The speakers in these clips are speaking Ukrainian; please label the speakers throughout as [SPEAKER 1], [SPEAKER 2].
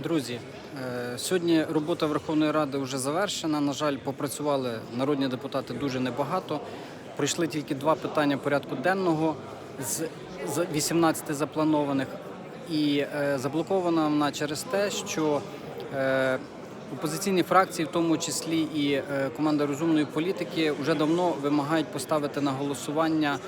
[SPEAKER 1] Друзі, е, сьогодні робота Верховної Ради вже завершена. На жаль, попрацювали народні депутати дуже небагато. Пройшли тільки два питання порядку денного з з 18 запланованих. І е, заблокована вона через те, що е, опозиційні фракції, в тому числі і команда розумної політики, вже давно вимагають поставити на голосування.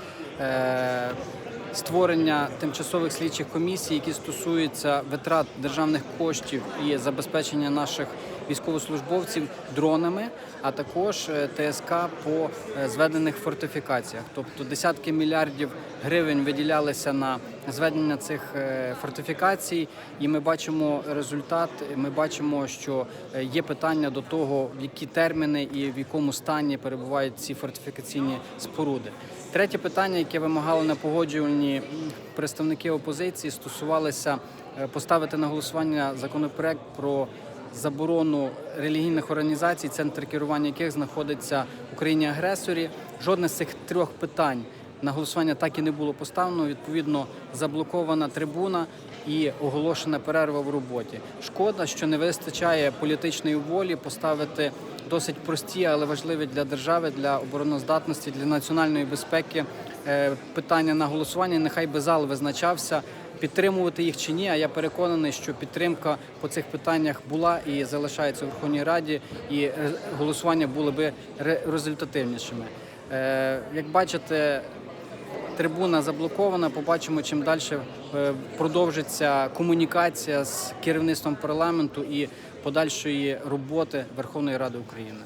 [SPEAKER 1] Створення тимчасових слідчих комісій, які стосуються витрат державних коштів і забезпечення наших військовослужбовців дронами, а також е, ТСК по е, зведених фортифікаціях. Тобто десятки мільярдів гривень виділялися на зведення цих е, фортифікацій, і ми бачимо результат. Ми бачимо, що е, є питання до того, в які терміни і в якому стані перебувають ці фортифікаційні споруди. Третє питання, яке вимагали на погоджувальні представники опозиції, стосувалося е, поставити на голосування законопроект про заборону релігійних організацій, центр керування яких знаходиться в Україні агресорі. Жодне з цих трьох питань на голосування так і не було поставлено. Відповідно, заблокована трибуна і оголошена перерва в роботі. Шкода, що не вистачає політичної волі поставити досить прості, але важливі для держави, для обороноздатності, для національної безпеки е, питання на голосування. Нехай би зал визначався. Підтримувати їх чи ні, а я переконаний, що підтримка по цих питаннях була і залишається в Верховній Раді, і е, голосування були би ре- результативнішими. Е, Як бачите, трибуна заблокована. Побачимо, чим далі е, продовжиться комунікація з керівництвом парламенту і подальшої роботи Верховної Ради України.